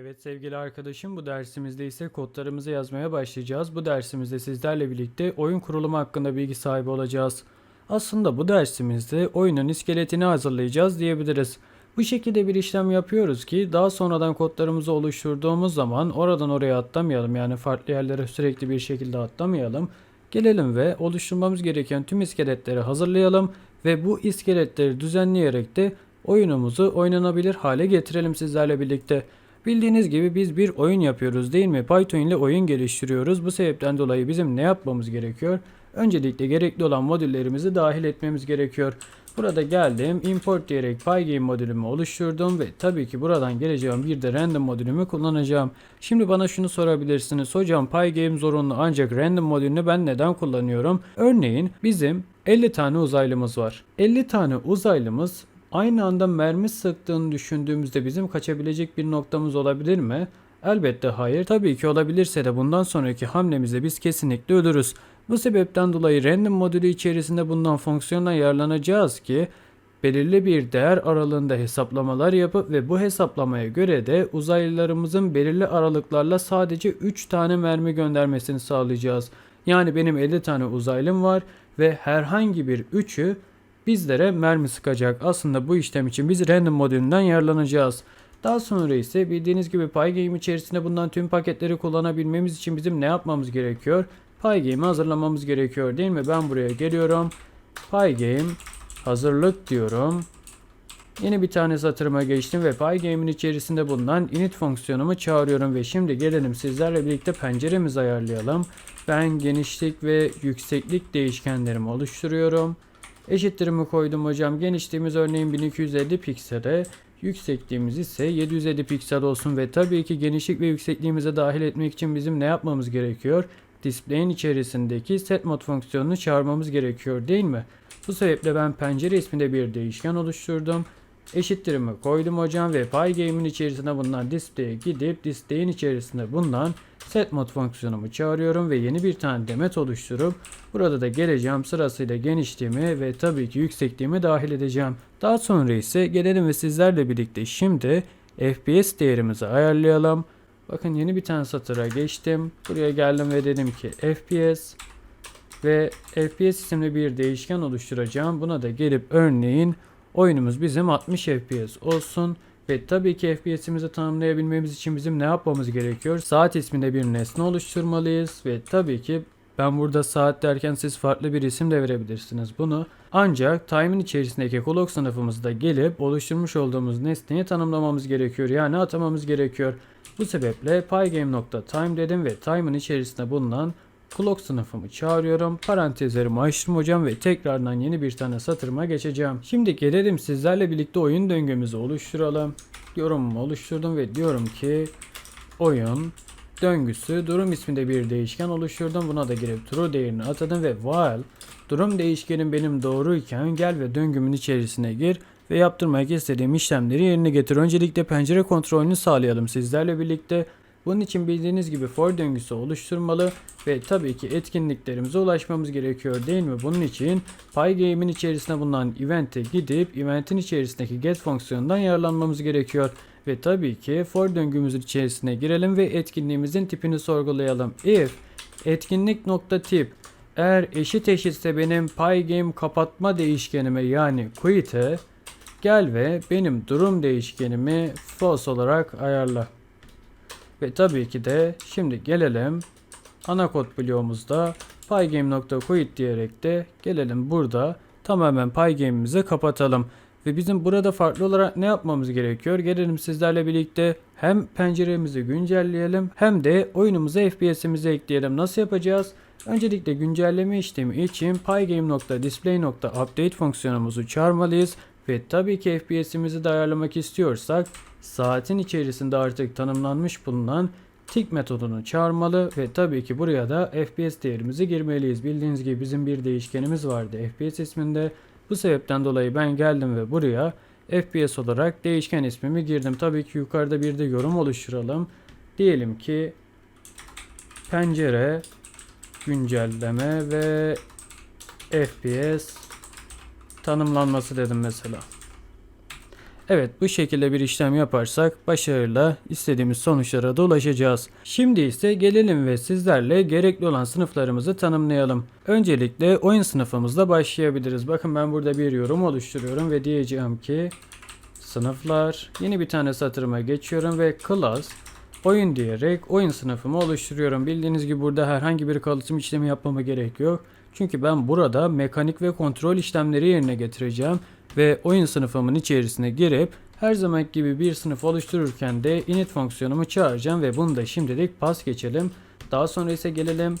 Evet sevgili arkadaşım bu dersimizde ise kodlarımızı yazmaya başlayacağız. Bu dersimizde sizlerle birlikte oyun kurulumu hakkında bilgi sahibi olacağız. Aslında bu dersimizde oyunun iskeletini hazırlayacağız diyebiliriz. Bu şekilde bir işlem yapıyoruz ki daha sonradan kodlarımızı oluşturduğumuz zaman oradan oraya atlamayalım. Yani farklı yerlere sürekli bir şekilde atlamayalım. Gelelim ve oluşturmamız gereken tüm iskeletleri hazırlayalım ve bu iskeletleri düzenleyerek de oyunumuzu oynanabilir hale getirelim sizlerle birlikte. Bildiğiniz gibi biz bir oyun yapıyoruz değil mi? Python ile oyun geliştiriyoruz. Bu sebepten dolayı bizim ne yapmamız gerekiyor? Öncelikle gerekli olan modüllerimizi dahil etmemiz gerekiyor. Burada geldim, import diyerek Pygame modülümü oluşturdum ve tabii ki buradan geleceğim bir de random modülümü kullanacağım. Şimdi bana şunu sorabilirsiniz. Hocam Pygame zorunlu ancak random modülünü ben neden kullanıyorum? Örneğin bizim 50 tane uzaylımız var. 50 tane uzaylımız aynı anda mermi sıktığını düşündüğümüzde bizim kaçabilecek bir noktamız olabilir mi? Elbette hayır. Tabii ki olabilirse de bundan sonraki hamlemizde biz kesinlikle ölürüz. Bu sebepten dolayı random modülü içerisinde bundan fonksiyonla yararlanacağız ki belirli bir değer aralığında hesaplamalar yapıp ve bu hesaplamaya göre de uzaylılarımızın belirli aralıklarla sadece 3 tane mermi göndermesini sağlayacağız. Yani benim 50 tane uzaylım var ve herhangi bir 3'ü bizlere mermi sıkacak. Aslında bu işlem için biz random modülünden yararlanacağız. Daha sonra ise bildiğiniz gibi Pygame içerisinde bulunan tüm paketleri kullanabilmemiz için bizim ne yapmamız gerekiyor? Pygame'i hazırlamamız gerekiyor değil mi? Ben buraya geliyorum. Pygame hazırlık diyorum. Yeni bir tane satırıma geçtim ve Pygame'in içerisinde bulunan init fonksiyonumu çağırıyorum ve şimdi gelelim sizlerle birlikte penceremizi ayarlayalım. Ben genişlik ve yükseklik değişkenlerimi oluşturuyorum. Eşittirimi koydum hocam. Genişliğimiz örneğin 1250 piksele, yüksekliğimiz ise 750 piksel olsun ve tabii ki genişlik ve yüksekliğimize dahil etmek için bizim ne yapmamız gerekiyor? Display'in içerisindeki set mod fonksiyonunu çağırmamız gerekiyor değil mi? Bu sebeple ben pencere isminde bir değişken oluşturdum. Eşittirimi koydum hocam ve Pygame'in içerisinde bulunan display'e gidip display'in içerisinde bulunan set mod fonksiyonumu çağırıyorum ve yeni bir tane demet oluşturup burada da geleceğim sırasıyla genişliğimi ve tabii ki yüksekliğimi dahil edeceğim. Daha sonra ise gelelim ve sizlerle birlikte şimdi FPS değerimizi ayarlayalım. Bakın yeni bir tane satıra geçtim. Buraya geldim ve dedim ki FPS ve FPS isimli bir değişken oluşturacağım. Buna da gelip örneğin oyunumuz bizim 60 FPS olsun. Ve tabii ki FPS'imizi tanımlayabilmemiz için bizim ne yapmamız gerekiyor? Saat isminde bir nesne oluşturmalıyız ve tabii ki ben burada saat derken siz farklı bir isim de verebilirsiniz bunu. Ancak time'in içerisindeki clock sınıfımızda gelip oluşturmuş olduğumuz nesneyi tanımlamamız gerekiyor. Yani atamamız gerekiyor. Bu sebeple pygame.time dedim ve time'ın içerisinde bulunan clock sınıfımı çağırıyorum. Parantezlerimi açtım hocam ve tekrardan yeni bir tane satırıma geçeceğim. Şimdi gelelim sizlerle birlikte oyun döngümüzü oluşturalım. Yorumumu oluşturdum ve diyorum ki oyun döngüsü durum isminde bir değişken oluşturdum. Buna da girip true değerini atadım ve while durum değişkenim benim doğruyken gel ve döngümün içerisine gir ve yaptırmak istediğim işlemleri yerine getir. Öncelikle pencere kontrolünü sağlayalım sizlerle birlikte. Bunun için bildiğiniz gibi for döngüsü oluşturmalı ve tabii ki etkinliklerimize ulaşmamız gerekiyor değil mi? Bunun için Pygame'in içerisinde bulunan event'e gidip eventin içerisindeki get fonksiyonundan yararlanmamız gerekiyor. Ve tabii ki for döngümüzün içerisine girelim ve etkinliğimizin tipini sorgulayalım. If etkinlik nokta tip eğer eşit eşitse benim Pygame kapatma değişkenime yani quit'e gel ve benim durum değişkenimi false olarak ayarla. Ve tabii ki de şimdi gelelim ana kod bloğumuzda pygame.quit diyerek de gelelim burada tamamen pygame'imizi kapatalım. Ve bizim burada farklı olarak ne yapmamız gerekiyor? Gelelim sizlerle birlikte hem penceremizi güncelleyelim hem de oyunumuza FPS'imizi ekleyelim. Nasıl yapacağız? Öncelikle güncelleme işlemi için pygame.display.update fonksiyonumuzu çağırmalıyız ve tabii ki FPS'imizi de ayarlamak istiyorsak saatin içerisinde artık tanımlanmış bulunan tick metodunu çağırmalı ve tabii ki buraya da FPS değerimizi girmeliyiz. Bildiğiniz gibi bizim bir değişkenimiz vardı FPS isminde. Bu sebepten dolayı ben geldim ve buraya FPS olarak değişken ismimi girdim. Tabii ki yukarıda bir de yorum oluşturalım. Diyelim ki pencere güncelleme ve FPS tanımlanması dedim mesela. Evet bu şekilde bir işlem yaparsak başarıyla istediğimiz sonuçlara da ulaşacağız. Şimdi ise gelelim ve sizlerle gerekli olan sınıflarımızı tanımlayalım. Öncelikle oyun sınıfımızla başlayabiliriz. Bakın ben burada bir yorum oluşturuyorum ve diyeceğim ki sınıflar yeni bir tane satırıma geçiyorum ve class oyun diyerek oyun sınıfımı oluşturuyorum. Bildiğiniz gibi burada herhangi bir kalıtım işlemi yapmama gerek yok. Çünkü ben burada mekanik ve kontrol işlemleri yerine getireceğim ve oyun sınıfımın içerisine girip her zaman gibi bir sınıf oluştururken de init fonksiyonumu çağıracağım ve bunu da şimdilik pas geçelim. Daha sonra ise gelelim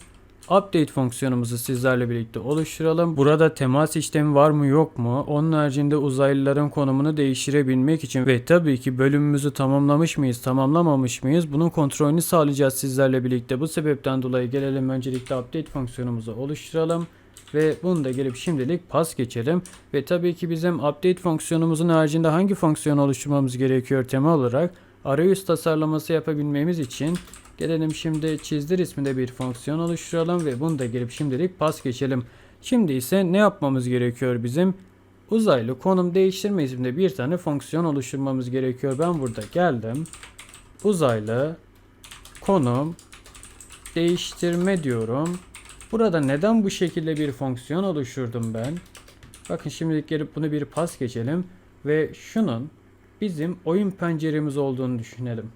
update fonksiyonumuzu sizlerle birlikte oluşturalım. Burada temas işlemi var mı yok mu? Onun haricinde uzaylıların konumunu değiştirebilmek için ve tabii ki bölümümüzü tamamlamış mıyız, tamamlamamış mıyız? Bunun kontrolünü sağlayacağız sizlerle birlikte. Bu sebepten dolayı gelelim öncelikle update fonksiyonumuzu oluşturalım. Ve bunu da gelip şimdilik pas geçelim. Ve tabii ki bizim update fonksiyonumuzun haricinde hangi fonksiyon oluşturmamız gerekiyor temel olarak? Arayüz tasarlaması yapabilmemiz için gelelim şimdi çizdir isminde bir fonksiyon oluşturalım ve bunu da gelip şimdilik pas geçelim. Şimdi ise ne yapmamız gerekiyor bizim? Uzaylı konum değiştirme isimde bir tane fonksiyon oluşturmamız gerekiyor. Ben burada geldim. Uzaylı konum değiştirme diyorum. Burada neden bu şekilde bir fonksiyon oluşturdum ben? Bakın şimdilik gelip bunu bir pas geçelim ve şunun bizim oyun penceremiz olduğunu düşünelim.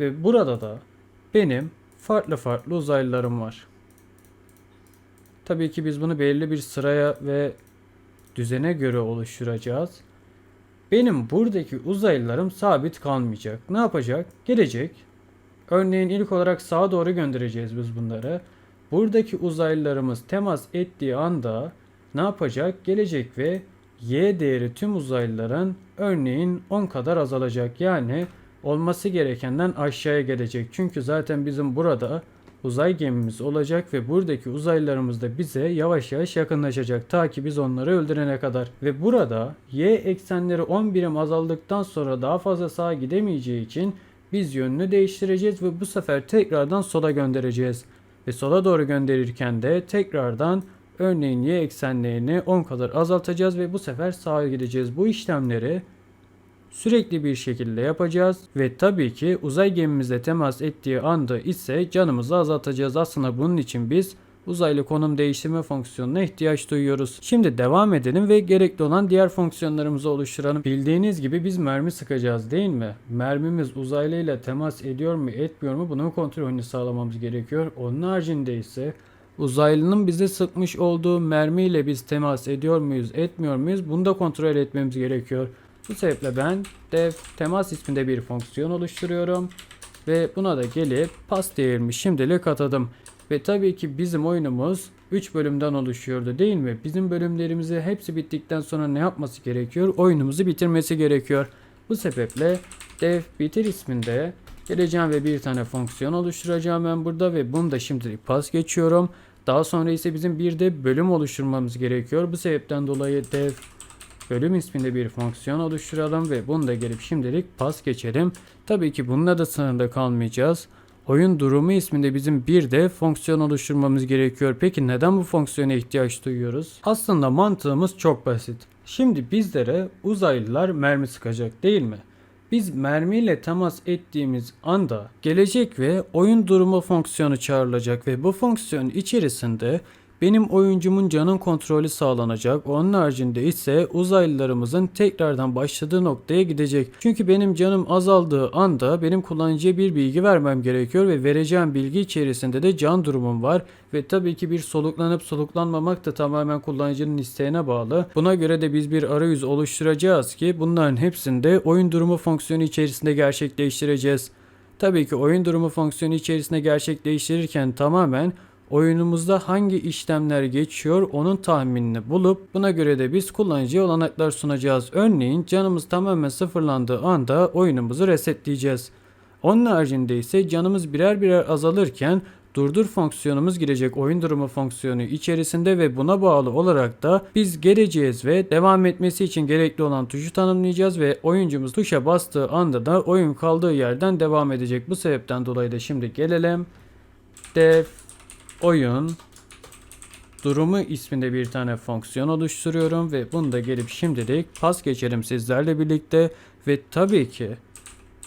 Ve burada da benim farklı farklı uzaylılarım var. Tabii ki biz bunu belirli bir sıraya ve düzene göre oluşturacağız. Benim buradaki uzaylılarım sabit kalmayacak. Ne yapacak? Gelecek. Örneğin ilk olarak sağa doğru göndereceğiz biz bunları. Buradaki uzaylılarımız temas ettiği anda ne yapacak? Gelecek ve y değeri tüm uzaylıların örneğin 10 kadar azalacak. Yani olması gerekenden aşağıya gelecek. Çünkü zaten bizim burada uzay gemimiz olacak ve buradaki uzaylılarımız da bize yavaş yavaş yakınlaşacak ta ki biz onları öldürene kadar. Ve burada y eksenleri 10 birim azaldıktan sonra daha fazla sağa gidemeyeceği için biz yönünü değiştireceğiz ve bu sefer tekrardan sola göndereceğiz. Ve sola doğru gönderirken de tekrardan örneğin y eksenlerini 10 kadar azaltacağız ve bu sefer sağa gideceğiz. Bu işlemleri sürekli bir şekilde yapacağız ve tabii ki uzay gemimizle temas ettiği anda ise canımızı azaltacağız. Aslında bunun için biz uzaylı konum değiştirme fonksiyonuna ihtiyaç duyuyoruz. Şimdi devam edelim ve gerekli olan diğer fonksiyonlarımızı oluşturalım. Bildiğiniz gibi biz mermi sıkacağız değil mi? Mermimiz uzaylıyla temas ediyor mu etmiyor mu bunun kontrolünü sağlamamız gerekiyor. Onun haricinde ise uzaylının bize sıkmış olduğu mermiyle biz temas ediyor muyuz etmiyor muyuz bunu da kontrol etmemiz gerekiyor. Bu sebeple ben dev temas isminde bir fonksiyon oluşturuyorum. Ve buna da gelip pas değerini şimdilik atadım. Ve tabii ki bizim oyunumuz 3 bölümden oluşuyordu değil mi? Bizim bölümlerimizi hepsi bittikten sonra ne yapması gerekiyor? Oyunumuzu bitirmesi gerekiyor. Bu sebeple dev bitir isminde geleceğim ve bir tane fonksiyon oluşturacağım ben burada ve bunu da şimdilik pas geçiyorum. Daha sonra ise bizim bir de bölüm oluşturmamız gerekiyor. Bu sebepten dolayı dev bölüm isminde bir fonksiyon oluşturalım ve bunu da gelip şimdilik pas geçelim. Tabii ki bununla da sınırda kalmayacağız. Oyun durumu isminde bizim bir de fonksiyon oluşturmamız gerekiyor. Peki neden bu fonksiyona ihtiyaç duyuyoruz? Aslında mantığımız çok basit. Şimdi bizlere uzaylılar mermi sıkacak değil mi? Biz mermiyle temas ettiğimiz anda gelecek ve oyun durumu fonksiyonu çağrılacak ve bu fonksiyon içerisinde benim oyuncumun canın kontrolü sağlanacak. Onun haricinde ise uzaylılarımızın tekrardan başladığı noktaya gidecek. Çünkü benim canım azaldığı anda benim kullanıcıya bir bilgi vermem gerekiyor ve vereceğim bilgi içerisinde de can durumum var. Ve tabii ki bir soluklanıp soluklanmamak da tamamen kullanıcının isteğine bağlı. Buna göre de biz bir arayüz oluşturacağız ki bunların hepsinde oyun durumu fonksiyonu içerisinde gerçekleştireceğiz. Tabii ki oyun durumu fonksiyonu içerisinde gerçekleştirirken tamamen oyunumuzda hangi işlemler geçiyor onun tahminini bulup buna göre de biz kullanıcıya olanaklar sunacağız. Örneğin canımız tamamen sıfırlandığı anda oyunumuzu resetleyeceğiz. Onun haricinde ise canımız birer birer azalırken durdur fonksiyonumuz girecek oyun durumu fonksiyonu içerisinde ve buna bağlı olarak da biz geleceğiz ve devam etmesi için gerekli olan tuşu tanımlayacağız ve oyuncumuz tuşa bastığı anda da oyun kaldığı yerden devam edecek. Bu sebepten dolayı da şimdi gelelim. Def oyun durumu isminde bir tane fonksiyon oluşturuyorum ve bunu da gelip şimdilik pas geçelim sizlerle birlikte Ve tabii ki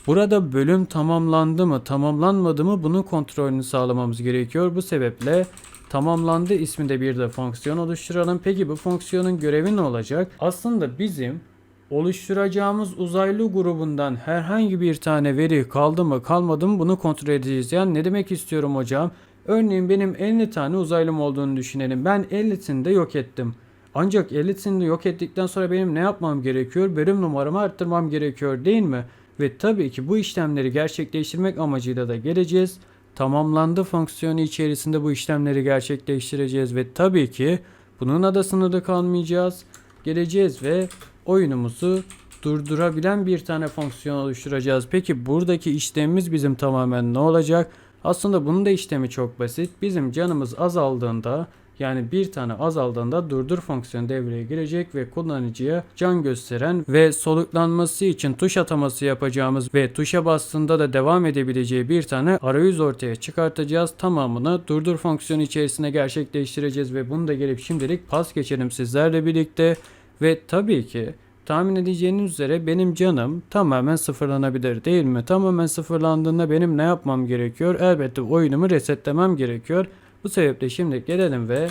burada bölüm tamamlandı mı tamamlanmadı mı bunun kontrolünü sağlamamız gerekiyor. Bu sebeple tamamlandı isminde bir de fonksiyon oluşturalım. Peki bu fonksiyonun görevi ne olacak? Aslında bizim oluşturacağımız uzaylı grubundan herhangi bir tane veri kaldı mı kalmadı mı bunu kontrol edeceğiz. Yani ne demek istiyorum hocam? Örneğin benim 50 tane uzaylım olduğunu düşünelim. Ben 50'sini de yok ettim. Ancak 50'sini de yok ettikten sonra benim ne yapmam gerekiyor? Bölüm numaramı arttırmam gerekiyor değil mi? Ve tabii ki bu işlemleri gerçekleştirmek amacıyla da geleceğiz. Tamamlandı fonksiyonu içerisinde bu işlemleri gerçekleştireceğiz ve tabii ki bununla da sınırlı kalmayacağız. Geleceğiz ve oyunumuzu durdurabilen bir tane fonksiyon oluşturacağız. Peki buradaki işlemimiz bizim tamamen ne olacak? Aslında bunun da işlemi çok basit. Bizim canımız azaldığında yani bir tane azaldığında durdur fonksiyonu devreye girecek ve kullanıcıya can gösteren ve soluklanması için tuş ataması yapacağımız ve tuşa bastığında da devam edebileceği bir tane arayüz ortaya çıkartacağız. Tamamını durdur fonksiyonu içerisinde gerçekleştireceğiz ve bunu da gelip şimdilik pas geçelim sizlerle birlikte. Ve tabii ki tahmin edeceğiniz üzere benim canım tamamen sıfırlanabilir değil mi? Tamamen sıfırlandığında benim ne yapmam gerekiyor? Elbette oyunumu resetlemem gerekiyor. Bu sebeple şimdi gelelim ve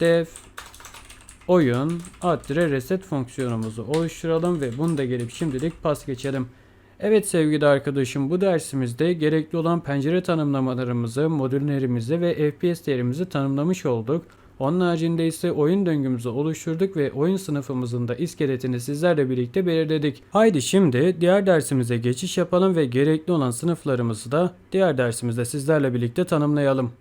def oyun addre reset fonksiyonumuzu oluşturalım ve bunu da gelip şimdilik pas geçelim. Evet sevgili arkadaşım bu dersimizde gerekli olan pencere tanımlamalarımızı, modüllerimizi ve FPS değerimizi tanımlamış olduk. Onun haricinde ise oyun döngümüzü oluşturduk ve oyun sınıfımızın da iskeletini sizlerle birlikte belirledik. Haydi şimdi diğer dersimize geçiş yapalım ve gerekli olan sınıflarımızı da diğer dersimizde sizlerle birlikte tanımlayalım.